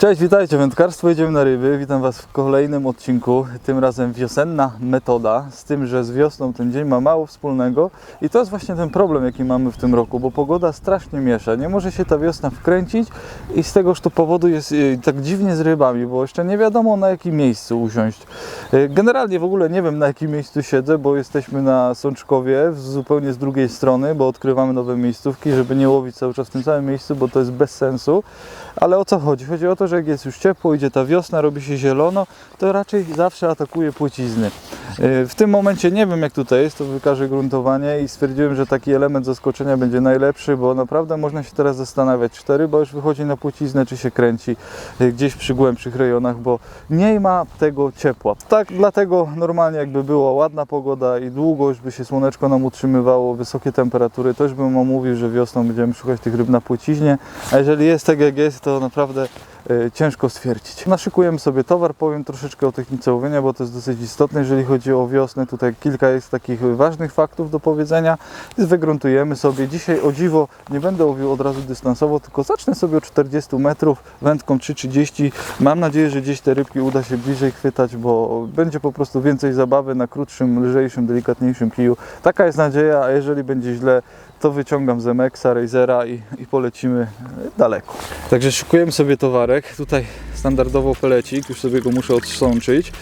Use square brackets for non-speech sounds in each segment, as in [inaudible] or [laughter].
Cześć, witajcie, wędkarstwo jedziemy na ryby. Witam Was w kolejnym odcinku, tym razem wiosenna metoda, z tym, że z wiosną ten dzień ma mało wspólnego i to jest właśnie ten problem, jaki mamy w tym roku, bo pogoda strasznie miesza, nie może się ta wiosna wkręcić i z tegoż to powodu jest y, tak dziwnie z rybami, bo jeszcze nie wiadomo na jakim miejscu usiąść. Y, Generalnie w ogóle nie wiem na jakim miejscu siedzę, bo jesteśmy na Sączkowie, zupełnie z drugiej strony, bo odkrywamy nowe miejscówki, żeby nie łowić cały czas w tym samym miejscu, bo to jest bez sensu. Ale o co chodzi? Chodzi o to, że jak jest już ciepło, idzie ta wiosna, robi się zielono, to raczej zawsze atakuje płcizny. Yy, W tym momencie nie wiem jak tutaj jest, to wykaże gruntowanie i stwierdziłem, że taki element zaskoczenia będzie najlepszy, bo naprawdę można się teraz zastanawiać, czy ta ryba już wychodzi na płciznę, czy się kręci yy, gdzieś przy głębszych rejonach, bo nie ma tego ciepła. Tak dlatego normalnie jakby była ładna pogoda i długo już by się słoneczko nam utrzymywało, wysokie temperatury, to już bym mówił, że wiosną będziemy szukać tych ryb na płciźnie, a jeżeli jest tak jak jest, to naprawdę e, ciężko stwierdzić. Naszykujemy sobie towar, powiem troszeczkę o technice łowienia, bo to jest dosyć istotne, jeżeli chodzi o wiosnę. Tutaj kilka jest takich ważnych faktów do powiedzenia. Wygruntujemy sobie. Dzisiaj o dziwo nie będę łowił od razu dystansowo, tylko zacznę sobie od 40 metrów, wędką 3,30. Mam nadzieję, że gdzieś te rybki uda się bliżej chwytać, bo będzie po prostu więcej zabawy na krótszym, lżejszym, delikatniejszym kiju. Taka jest nadzieja, a jeżeli będzie źle, to wyciągam z MX-a, Razera i, i polecimy daleko. Także szykujemy sobie towarek. Tutaj standardowo pelecik, już sobie go muszę odsączyć.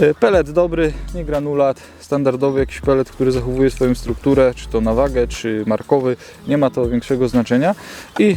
E, Pelet dobry, nie granulat, standardowy jakiś pelet, który zachowuje swoją strukturę, czy to na wagę, czy markowy, nie ma to większego znaczenia. I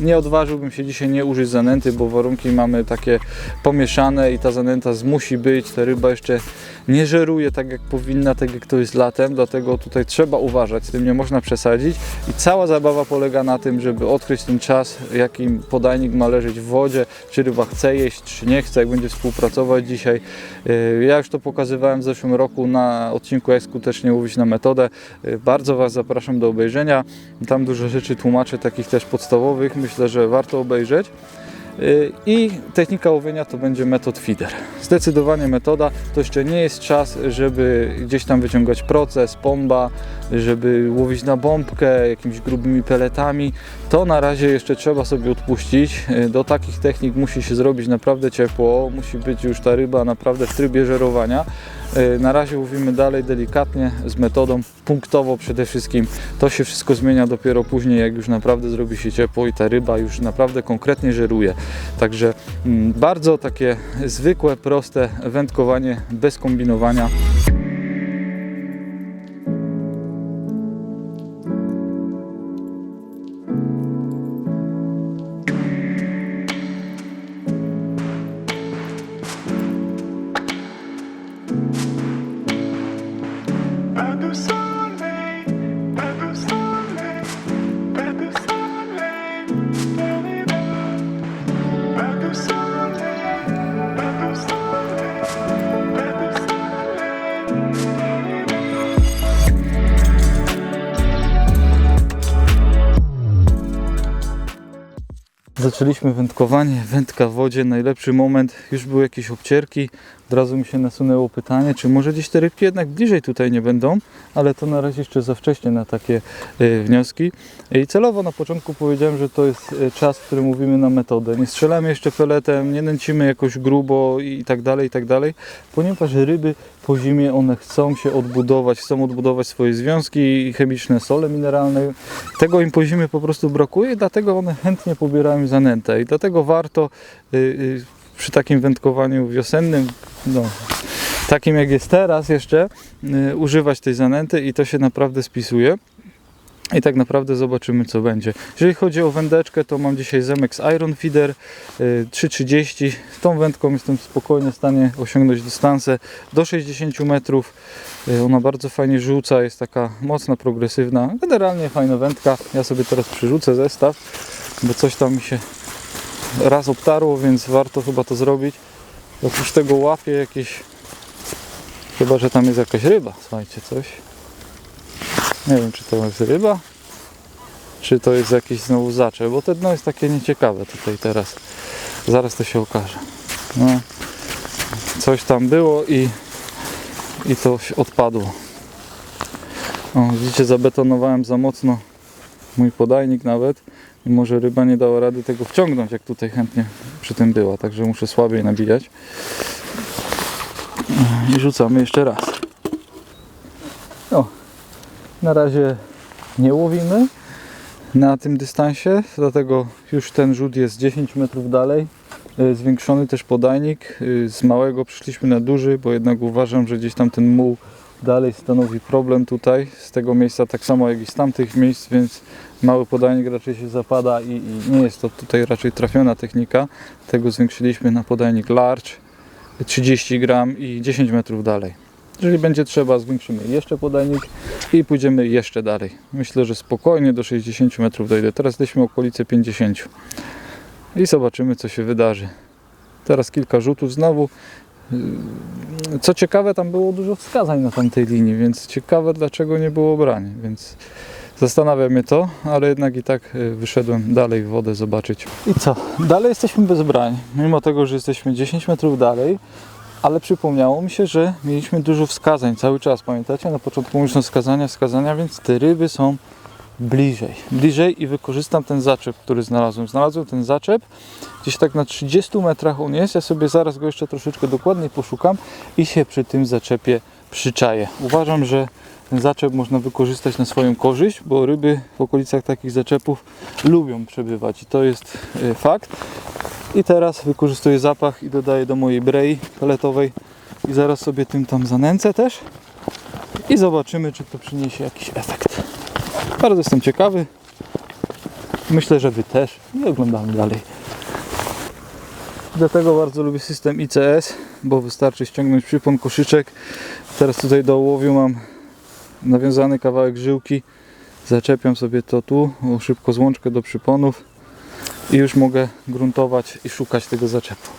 nie odważyłbym się dzisiaj nie użyć zanęty, bo warunki mamy takie pomieszane i ta zanęta musi być. Ta ryba jeszcze nie żeruje tak jak powinna, tak jak to jest latem, dlatego tutaj trzeba uważać, z tym nie można przesadzić. I cała zabawa polega na tym, żeby odkryć ten czas, jakim podajnik ma leżeć w wodzie, czy ryba chce jeść, czy nie chce, jak będzie współpracować dzisiaj. Yy, Ja już to pokazywałem w zeszłym roku na odcinku Jak skutecznie łowić na metodę. Yy, Bardzo Was zapraszam do obejrzenia. Tam dużo rzeczy tłumaczę, takich też podstawowych. Myślę, że warto obejrzeć. Yy, I technika łowienia to będzie metod feeder. Zdecydowanie metoda. To jeszcze nie jest czas, żeby gdzieś tam wyciągać proces, pomba, żeby łowić na bombkę jakimiś grubymi peletami. To na razie jeszcze trzeba sobie odpuścić. Yy, Do takich technik musi się zrobić naprawdę ciepło. Musi być już ta ryba naprawdę w trybie żerowania. Yy, Na razie łowimy dalej delikatnie z metodą punktowo przede wszystkim. To się wszystko zmienia dopiero później, jak już naprawdę zrobi się ciepło i ta ryba już naprawdę konkretnie żeruje. Także mm, bardzo takie zwykłe, proste wędkowanie bez kombinowania. Zaczęliśmy wędkowanie, wędka w wodzie, najlepszy moment, już były jakieś obcierki, od razu mi się nasunęło pytanie, czy może gdzieś te rybki jednak bliżej tutaj nie będą, ale to na razie jeszcze za wcześnie na takie y, wnioski. I celowo na początku powiedziałem, że to jest y, czas, w którym mówimy na metodę. Nie strzelamy jeszcze peletem, nie nęcimy jakoś grubo i tak dalej, i tak dalej, ponieważ ryby po zimie one chcą się odbudować, chcą odbudować swoje związki chemiczne, sole mineralne. Tego im po zimie po prostu brakuje dlatego one chętnie pobierają zanętę i dlatego warto y, y, przy takim wędkowaniu wiosennym, no, takim jak jest teraz jeszcze, y, używać tej zanęty i to się naprawdę spisuje. I tak naprawdę zobaczymy co będzie. Jeżeli chodzi o wędeczkę, to mam dzisiaj Zemex Iron Feeder y, 330. Z tą wędką jestem spokojnie w stanie osiągnąć dystanse do 60 metrów. Y, Ona bardzo fajnie rzuca, jest taka mocna, progresywna. Generalnie fajna wędka. Ja sobie teraz przerzucę zestaw, bo coś tam mi się raz obtarło, więc warto chyba to zrobić. Oprócz tego łapię jakieś... Chyba, że tam jest jakaś ryba. Słuchajcie, coś. Nie wiem, czy to jest ryba, czy to jest jakieś znowu zacze, bo to dno jest takie nieciekawe tutaj teraz. Zaraz to się okaże. No, coś tam było i, i to odpadło. O, widzicie, zabetonowałem za mocno mój podajnik nawet i może ryba nie dała rady tego wciągnąć, jak tutaj chętnie przy tym była, także muszę słabiej nabijać. I rzucamy jeszcze raz. Na razie nie łowimy na tym dystansie, dlatego już ten rzut jest 10 metrów dalej. Y, Zwiększony też podajnik. Y, Z małego przyszliśmy na duży, bo jednak uważam, że gdzieś tam ten muł dalej stanowi problem tutaj, z tego miejsca, tak samo jak i z tamtych miejsc, więc mały podajnik raczej się zapada i, i nie jest to tutaj raczej trafiona technika. Tego zwiększyliśmy na podajnik large 30 gram i 10 metrów dalej. Jeżeli będzie trzeba, zwiększymy jeszcze podajnik i pójdziemy jeszcze dalej. Myślę, że spokojnie do 60 metrów dojdę. Teraz jesteśmy w okolicy 50 i zobaczymy, co się wydarzy. Teraz kilka rzutów znowu. Co ciekawe, tam było dużo wskazań na tamtej linii, więc ciekawe, dlaczego nie było brania. Więc zastanawia mnie to, ale jednak i tak yy, wyszedłem dalej w wodę zobaczyć. I co? Dalej jesteśmy bez brań, mimo tego, że jesteśmy 10 metrów dalej. Ale przypomniało mi się, że mieliśmy dużo wskazań cały czas. Pamiętacie? Na początku mówiliśmy wskazania, wskazania, więc te ryby są bliżej. Bliżej i wykorzystam ten zaczep, który znalazłem. Znalazłem ten zaczep gdzieś tak na 30 metrach on jest. Ja sobie zaraz go jeszcze troszeczkę dokładniej poszukam i się przy tym zaczepie przyczaję. Uważam, że ten zaczep można wykorzystać na swoją korzyść, bo ryby w okolicach takich zaczepów lubią przebywać i to jest y, fakt. I teraz wykorzystuję zapach i dodaję do mojej brei peletowej i zaraz sobie tym tam zanęcę też i zobaczymy, czy to przyniesie jakiś efekt. Bardzo jestem ciekawy. Myślę, że Wy też. I oglądamy dalej. Dlatego bardzo lubię system ICS, bo wystarczy ściągnąć przypon koszyczek. Teraz tutaj do ołowiu mam nawiązany kawałek żyłki. Zaczepiam sobie to tu, szybko złączkę do przyponów i już mogę gruntować i szukać tego zaczepu.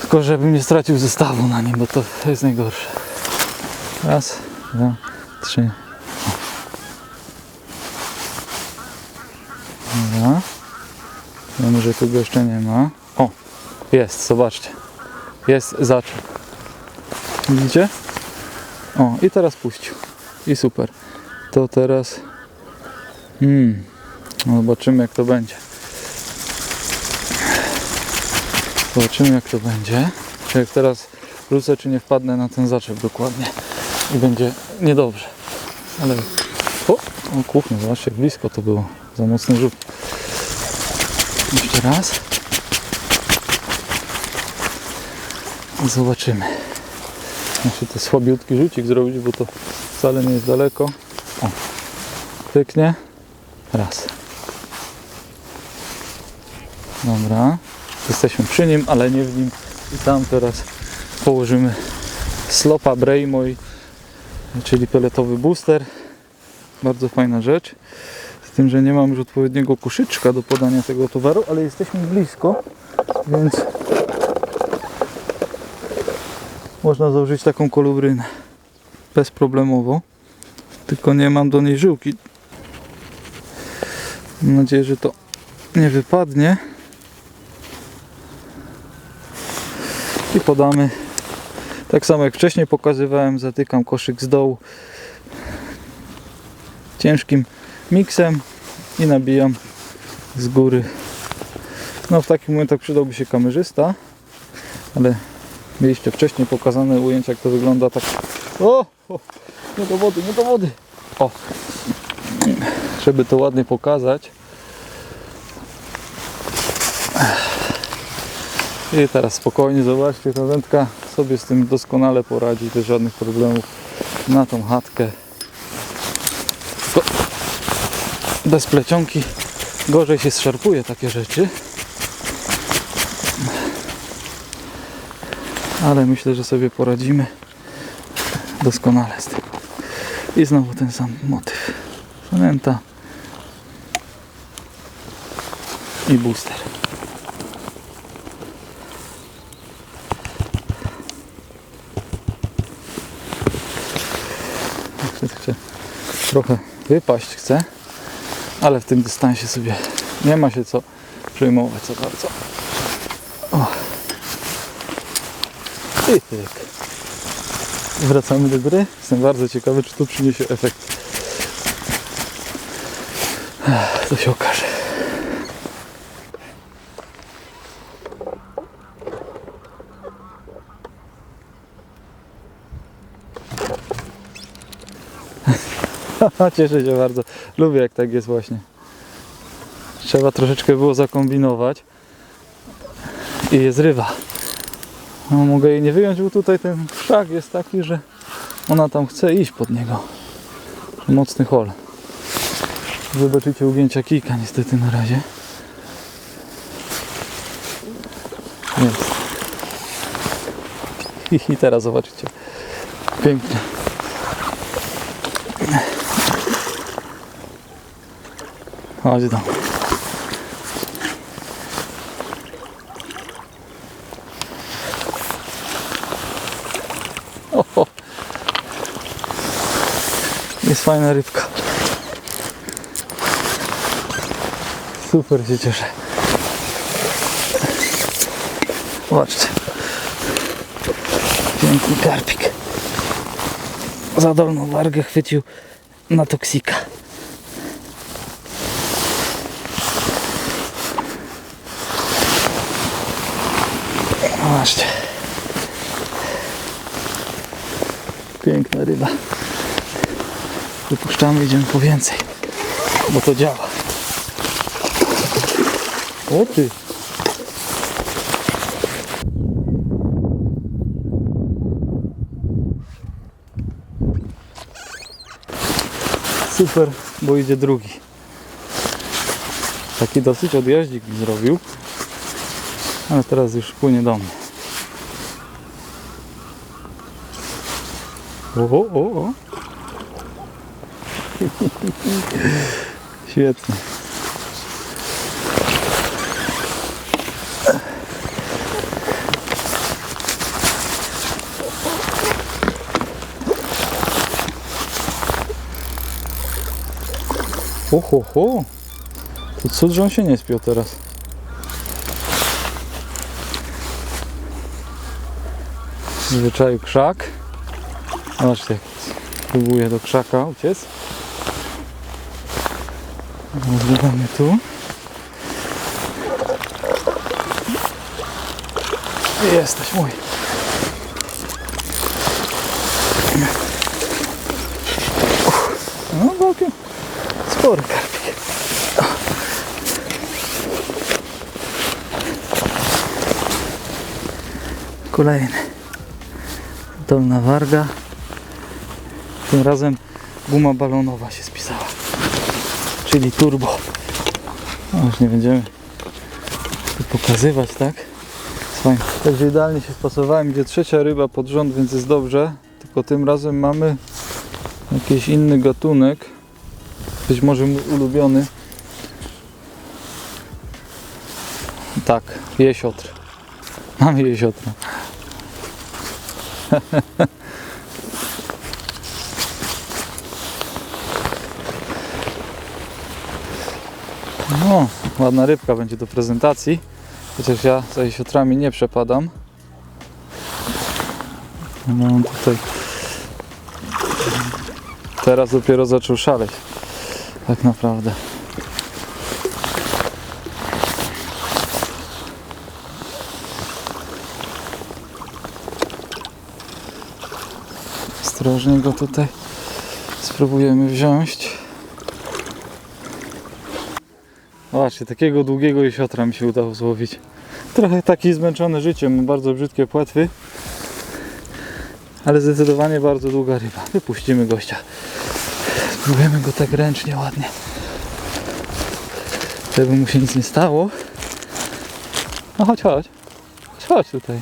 Tylko żebym nie stracił zestawu na nim, bo to jest najgorsze. Raz, dwa, trzy. Dobra. Wiemy, że tu go jeszcze nie ma. O, jest, zobaczcie. Jest zaczep. Widzicie? O, i teraz puścił. I super. To teraz... Hmm. Zobaczymy jak to będzie. Zobaczymy jak to będzie. Czy jak teraz wrócę, czy nie wpadnę na ten zaczep dokładnie. I będzie niedobrze. Ale... O, o kuchnia, zobaczcie jak blisko to było. Za mocny rzut. Jeszcze raz. Zobaczymy. Muszę to słabiutki rzucik zrobić, bo to wcale nie jest daleko. O, pyknie. Raz. Dobra. Jesteśmy przy nim, ale nie w nim. I tam teraz położymy slopa Braymoj, czyli peletowy booster. Bardzo fajna rzecz. Z tym, że nie mam już odpowiedniego koszyczka do podania tego towaru, ale jesteśmy blisko, więc można założyć taką kolubrynę bezproblemowo. Tylko nie mam do niej żyłki. Mam nadzieję, że to nie wypadnie. I podamy. Tak samo jak wcześniej pokazywałem, zatykam koszyk z dołu ciężkim miksem i nabijam z góry. No w takich momentach przydałby się kamerzysta, ale mieliście wcześniej pokazane ujęcia jak to wygląda tak. O! o nie do wody, nie do wody! O! Żeby to ładnie pokazać. I teraz spokojnie zobaczcie, ta wędka sobie z tym doskonale poradzi, bez żadnych problemów na tą chatkę. Tylko bez plecionki gorzej się zszarpuje takie rzeczy. Ale myślę, że sobie poradzimy doskonale z tym. I znowu ten sam motyw. Zanęta i booster. Chcę trochę wypaść chcę, ale w tym dystansie sobie nie ma się co przejmować za bardzo. O. I tyk. Wracamy do gry. Jestem bardzo ciekawy, czy to przyniesie efekt. To się okaże. [laughs] Cieszę się bardzo. Lubię jak tak jest właśnie. Trzeba troszeczkę było zakombinować i je zrywa. No, mogę jej nie wyjąć, bo tutaj ten krzak jest taki, że ona tam chce iść pod niego. Mocny hol. Zobaczycie ugięcia kijka niestety na razie. Jest. [laughs] I teraz zobaczycie. Pięknie. Chodź. Oho. Jest fajna rybka. Super się cieszę. Zobaczcie. Piękny karpik. Za dolną wargę chwycił na toksika. Zobaczcie. Piękna ryba. Wypuszczamy, idziemy po więcej. Bo to działa. O ty. Super, bo idzie drugi. Taki dosyć odjaździk mi zrobił. Ale teraz już płynie do mnie. O, o, o. Świetnie. Ho, ho, ho. To cud, że on się nie spiął teraz. Zwyczaju krzak. Zobaczcie, jak próbuje do krzaka uciec. Zbieramy tu. Jesteś mój. No całkiem spory karpik. Kolejny. Dolna warga. Tym razem guma balonowa się spisała. Czyli turbo. No już nie będziemy tu pokazywać, tak? Fajnie. Także idealnie się spasowałem. Gdzie trzecia ryba pod rząd, więc jest dobrze. Tylko tym razem mamy jakiś inny gatunek. Być może mój ulubiony. Tak, jesiotr. Mamy jesiotra. [laughs] No, ładna rybka będzie do prezentacji. Chociaż ja za jesiotrami nie przepadam. No on tutaj teraz dopiero zaczął szaleć. Tak naprawdę. Ostrożnie go tutaj spróbujemy wziąć. Zobaczcie, takiego długiego jesiotra mi się udało złowić. Trochę taki zmęczony życiem, bardzo brzydkie płetwy. Ale zdecydowanie bardzo długa ryba. Wypuścimy gościa. Spróbujemy go tak ręcznie, ładnie. Żeby mu się nic nie stało. No chodź, chodź. Chodź, chodź tutaj.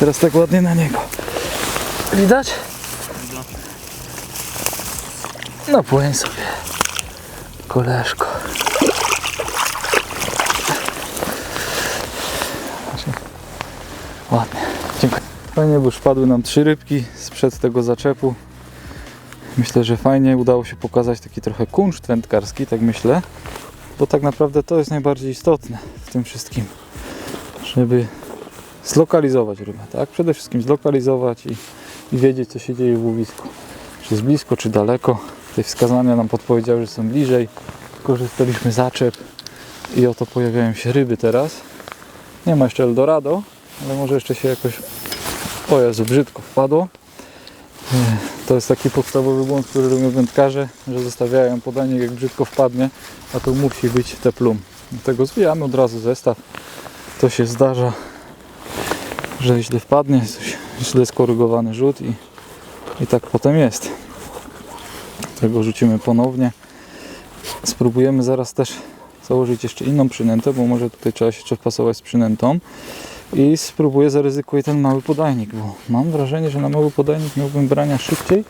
Teraz tak ładnie na niego. Widać? No płyń sobie. Koleżko. Ładnie. Dziękuję. Fajnie, bo już padły nam trzy rybki sprzed tego zaczepu. Myślę, że fajnie udało się pokazać taki trochę kunszt wędkarski, tak myślę. Bo tak naprawdę to jest najbardziej istotne w tym wszystkim. Żeby zlokalizować rybę, tak? Przede wszystkim zlokalizować i, i wiedzieć, co się dzieje w łowisku. Czy jest blisko, czy daleko. Te wskazania nam podpowiedziały, że są bliżej. Korzystaliśmy zaczep i oto pojawiają się ryby teraz. Nie ma jeszcze Eldorado, ale może jeszcze się jakoś... O Jezu, brzydko wpadło. To jest taki podstawowy błąd, który robią wędkarze, że zostawiają podajnik jak brzydko wpadnie, a tu musi być te plum. Dlatego zwijamy od razu zestaw. To się zdarza, że źle wpadnie, źle skorygowany rzut i, i tak potem jest. Tego rzucimy ponownie. Spróbujemy zaraz też założyć jeszcze inną przynętę, bo może tutaj trzeba się jeszcze wpasować z przynętą. I spróbuję, zaryzykuję ten mały podajnik, bo mam wrażenie, że na mały podajnik miałbym brania szybciej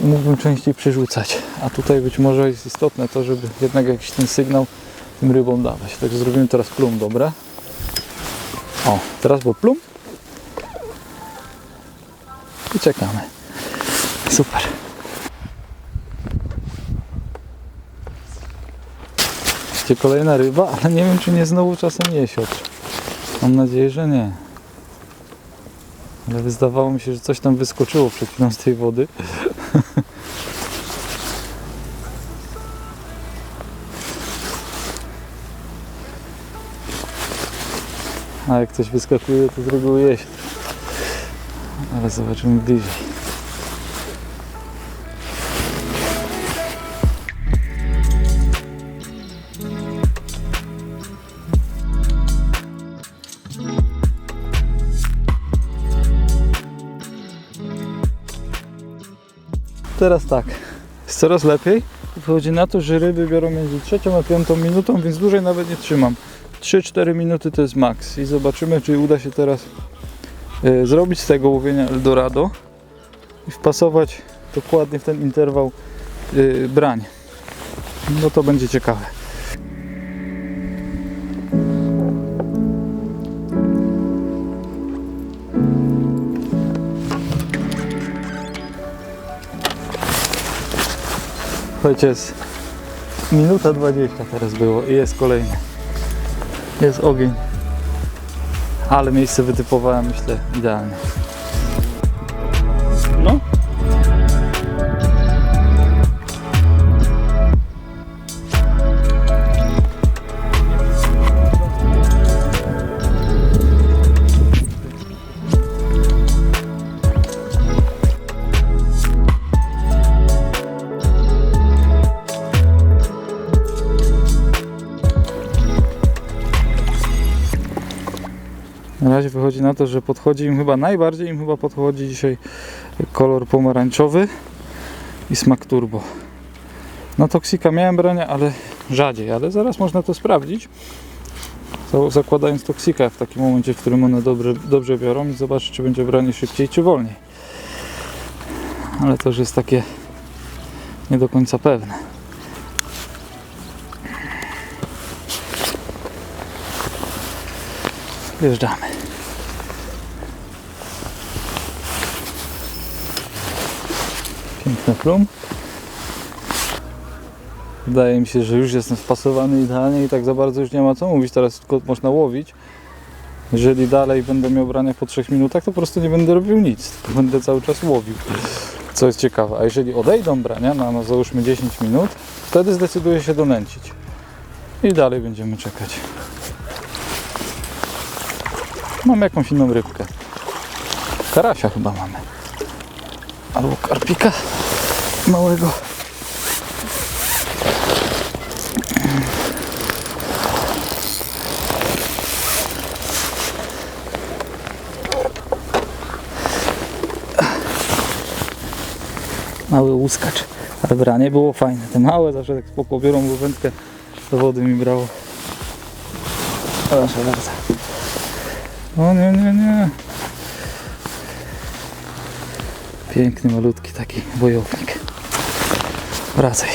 i mógłbym częściej przerzucać. A tutaj być może jest istotne to, żeby jednak jakiś ten sygnał tym rybom dawać. Także zrobimy teraz plum, dobra? O, teraz był plum. I czekamy. Super. Kolejna ryba, ale nie wiem czy nie znowu czasem jesiotr. Mam nadzieję, że nie. Ale wydawało mi się, że coś tam wyskoczyło przed chwilą z tej wody. [laughs] A jak coś wyskakuje, to z reguły jeść. Ale zobaczymy bliżej. Teraz tak, jest coraz lepiej. Wychodzi na to, że ryby biorą między trzecią a piątą minutą, więc dłużej nawet nie trzymam. 3-4 minuty to jest maks i zobaczymy, czy uda się teraz e, zrobić z tego łowienia Eldorado i wpasować dokładnie w ten interwał e, brań. No to będzie ciekawe. Słuchajcie, jest minuta 20 teraz było i jest kolejny. Jest ogień. Ale miejsce wytypowałem, myślę, idealnie. Wychodzi na to, że podchodzi im chyba najbardziej im chyba podchodzi dzisiaj kolor pomarańczowy i smak turbo. Na toksika miałem brania, ale rzadziej, ale zaraz można to sprawdzić. Zakładając toksika w takim momencie, w którym one dobrze, dobrze biorą i zobaczyć, czy będzie branie szybciej, czy wolniej. Ale to już jest takie nie do końca pewne. Wjeżdżamy. Piękny plum. Wydaje mi się, że już jestem wpasowany idealnie i tak za bardzo już nie ma co mówić. Teraz tylko można łowić. Jeżeli dalej będę miał brania po 3 minutach, to po prostu nie będę robił nic. Tylko będę cały czas łowił. Co jest ciekawe. A jeżeli odejdą brania na no, załóżmy 10 minut, wtedy zdecyduję się donęcić. I dalej będziemy czekać. Mamy jakąś inną rybkę. Karasia chyba mamy. Albo karpika małego. Mały łuskacz. Ale branie było fajne. Te małe zawsze tak spoko biorą, wędkę do wody mi brało. Proszę bardzo. O nie, nie, nie. Piękny, malutki taki wojownik. Wracaj.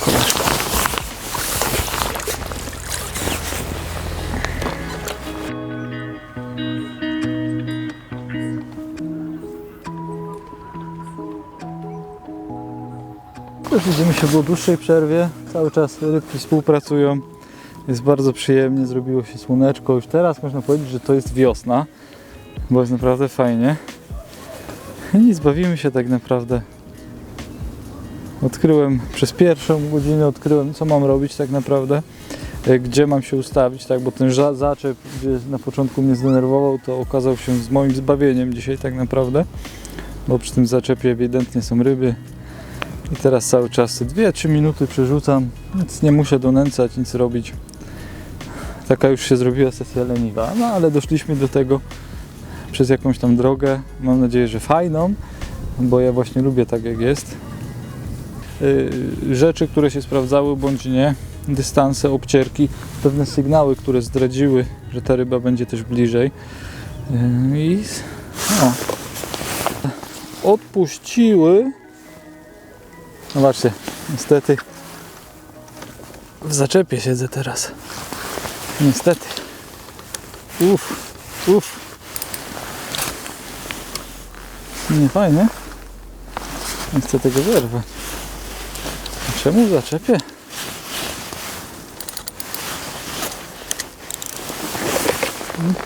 Kolaszko. Już widzimy się po dłuższej przerwie. Cały czas rybki współpracują. Jest bardzo przyjemnie, zrobiło się słoneczko. Już teraz można powiedzieć, że to jest wiosna, bo jest naprawdę fajnie. I bawimy się tak naprawdę. Odkryłem przez pierwszą godzinę, odkryłem co mam robić tak naprawdę, e, gdzie mam się ustawić, tak, bo ten zaczep, gdzie na początku mnie zdenerwował, to okazał się z moim zbawieniem dzisiaj tak naprawdę. bo przy tym zaczepie ewidentnie są ryby. I teraz cały czas 2-3 minuty przerzucam, nic nie muszę donęcać, nic robić. Taka już się zrobiła sesja leniwa, no ale doszliśmy do tego przez jakąś tam drogę, mam nadzieję, że fajną, bo ja właśnie lubię tak jak jest. Yy, Rzeczy, które się sprawdzały bądź nie, dystanse, obcierki, pewne sygnały, które zdradziły, że ta ryba będzie też bliżej. Yy, I no, odpuściły. Zobaczcie, niestety w zaczepie siedzę teraz. Niestety. Uff, uff. Nie fajnie. Nie chcę tego zerwać. Czemu w zaczepie?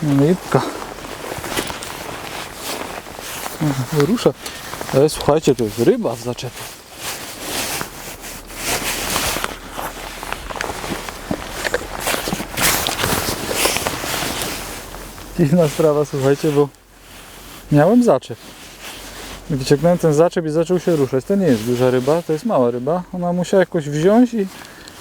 Mm, Rybka. O, Rusza. Ale słuchajcie, to jest ryba w zaczepie. Dziwna sprawa, słuchajcie, bo miałem zaczep. Wyciągnąłem ten zaczep i zaczął się ruszać. To nie jest duża ryba, to jest mała ryba. Ona musiała jakoś wziąć i,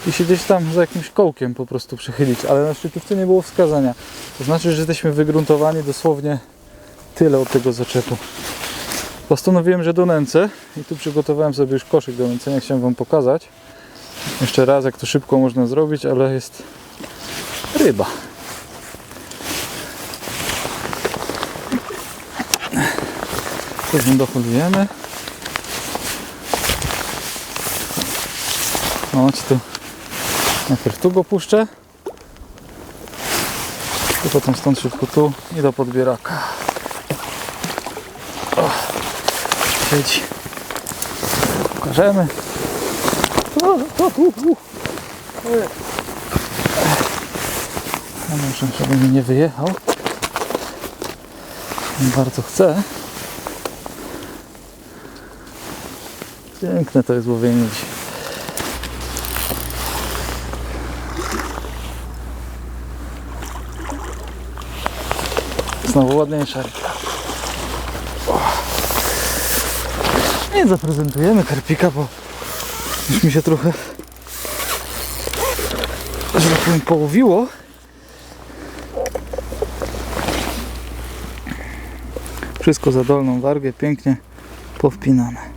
i się gdzieś tam za jakimś kołkiem po prostu przychylić, ale na szczytówce nie było wskazania. To znaczy, że jesteśmy wygruntowani dosłownie tyle od tego zaczepu. Postanowiłem, że do nęcę i tu przygotowałem sobie już koszyk do nęcenia, chciałem Wam pokazać. Jeszcze raz, jak to szybko można zrobić, ale jest ryba. Później dochodujemy. O, ci tu najpierw tu go puszczę. I potem stąd szybko tu i do podbieraka. O, siedzi. Pokażemy. Ja muszę, żeby mi nie wyjechał. Bardzo chcę. Piękne to jest łowienie dzisiaj. Znowu ładniejsza rybka. Nie zaprezentujemy karpika, bo już mi się trochę że tak połowiło. Wszystko za dolną wargę, pięknie powpinane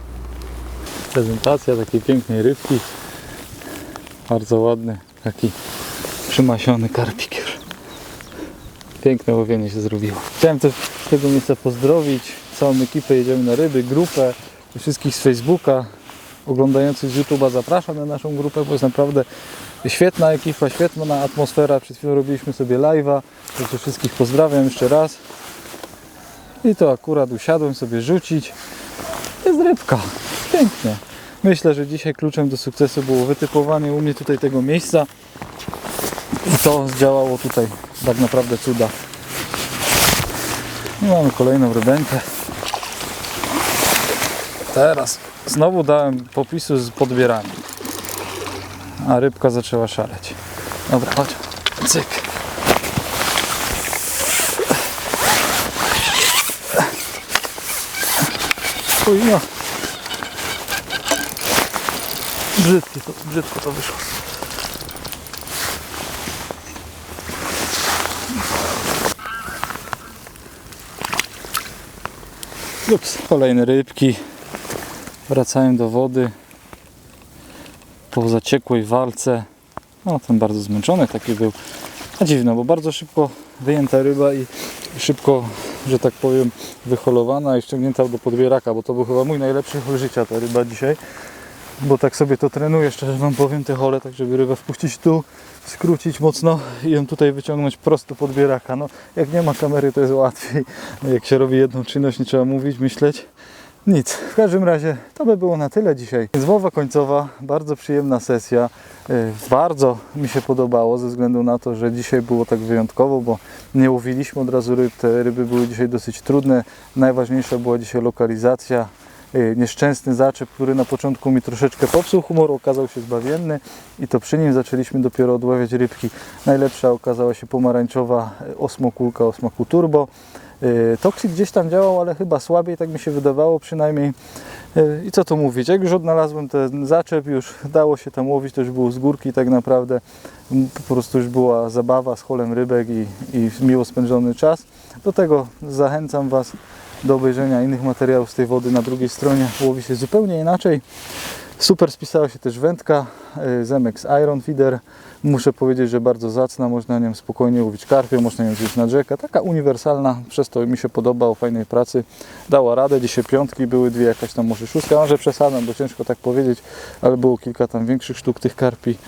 prezentacja takiej pięknej rybki. Bardzo ładny, taki przymasiony karpik. Piękne łowienie się zrobiło. Chciałem też z tego miejsca pozdrowić całą ekipę Jedziemy na Ryby, grupę wszystkich z Facebooka oglądających z YouTube'a zapraszam na naszą grupę, bo jest naprawdę świetna ekipa, świetna atmosfera. Przed chwilą robiliśmy sobie live'a, także wszystkich pozdrawiam jeszcze raz. I to akurat usiadłem sobie rzucić. Jest rybka. Pięknie. Myślę, że dzisiaj kluczem do sukcesu było wytypowanie u mnie tutaj tego miejsca i to zdziałało tutaj tak naprawdę cuda. I mamy kolejną rybenkę. Teraz znowu dałem popisu z podbierami, a rybka zaczęła szaleć. Dobra, chodź. Cyk. Oj, no. Brzydkie to, brzydko to wyszło. Ups, kolejne rybki wracają do wody po zaciekłej walce. No, ten bardzo zmęczony taki był. A dziwno, bo bardzo szybko wyjęta ryba i szybko, że tak powiem, wyholowana i ściągnięta do podbieraka, bo to był chyba mój najlepszy hol życia ta ryba dzisiaj bo tak sobie to trenuję, szczerze Wam powiem, te hole, tak żeby rybę wpuścić tu, skrócić mocno i ją tutaj wyciągnąć prosto pod bieraka. No, jak nie ma kamery, to jest łatwiej. Jak się robi jedną czynność, nie trzeba mówić, myśleć. Nic, w każdym razie to by było na tyle dzisiaj. Zmowa końcowa, bardzo przyjemna sesja. Yy, Bardzo mi się podobało ze względu na to, że dzisiaj było tak wyjątkowo, bo nie łowiliśmy od razu ryb. Te ryby były dzisiaj dosyć trudne. Najważniejsza była dzisiaj lokalizacja. Yy, Nieszczęsny zaczep, który na początku mi troszeczkę popsuł humor, okazał się zbawienny i to przy nim zaczęliśmy dopiero odławiać rybki. Najlepsza okazała się pomarańczowa yy, osmokulka o smaku turbo. Yy, Toksik gdzieś tam działał, ale chyba słabiej, tak mi się wydawało przynajmniej. I co tu mówić, jak już odnalazłem ten zaczep, już dało się tam łowić, to już było z górki tak naprawdę. M, Po prostu już była zabawa z holem rybek i, i miło spędzony czas. Do tego zachęcam Was do obejrzenia innych materiałów z tej wody na drugiej stronie. Łowi się zupełnie inaczej. Super spisała się też wędka y, Zemex Iron Feeder. Muszę powiedzieć, że bardzo zacna, można nią spokojnie łowić karpie, można ją wziąć na rzekę. Taka uniwersalna, przez to mi się podoba, o fajnej pracy. Dała radę, dzisiaj piątki były, dwie jakaś tam może szóstka, może przesadzam, bo ciężko tak powiedzieć, ale było kilka tam większych sztuk tych karpi.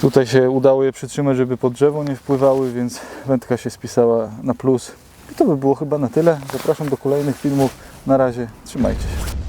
Tutaj się udało je przytrzymać, żeby pod drzewo nie wpływały, więc wędka się spisała na plus. I to by było chyba na tyle. Zapraszam do kolejnych filmów. Na razie, trzymajcie się.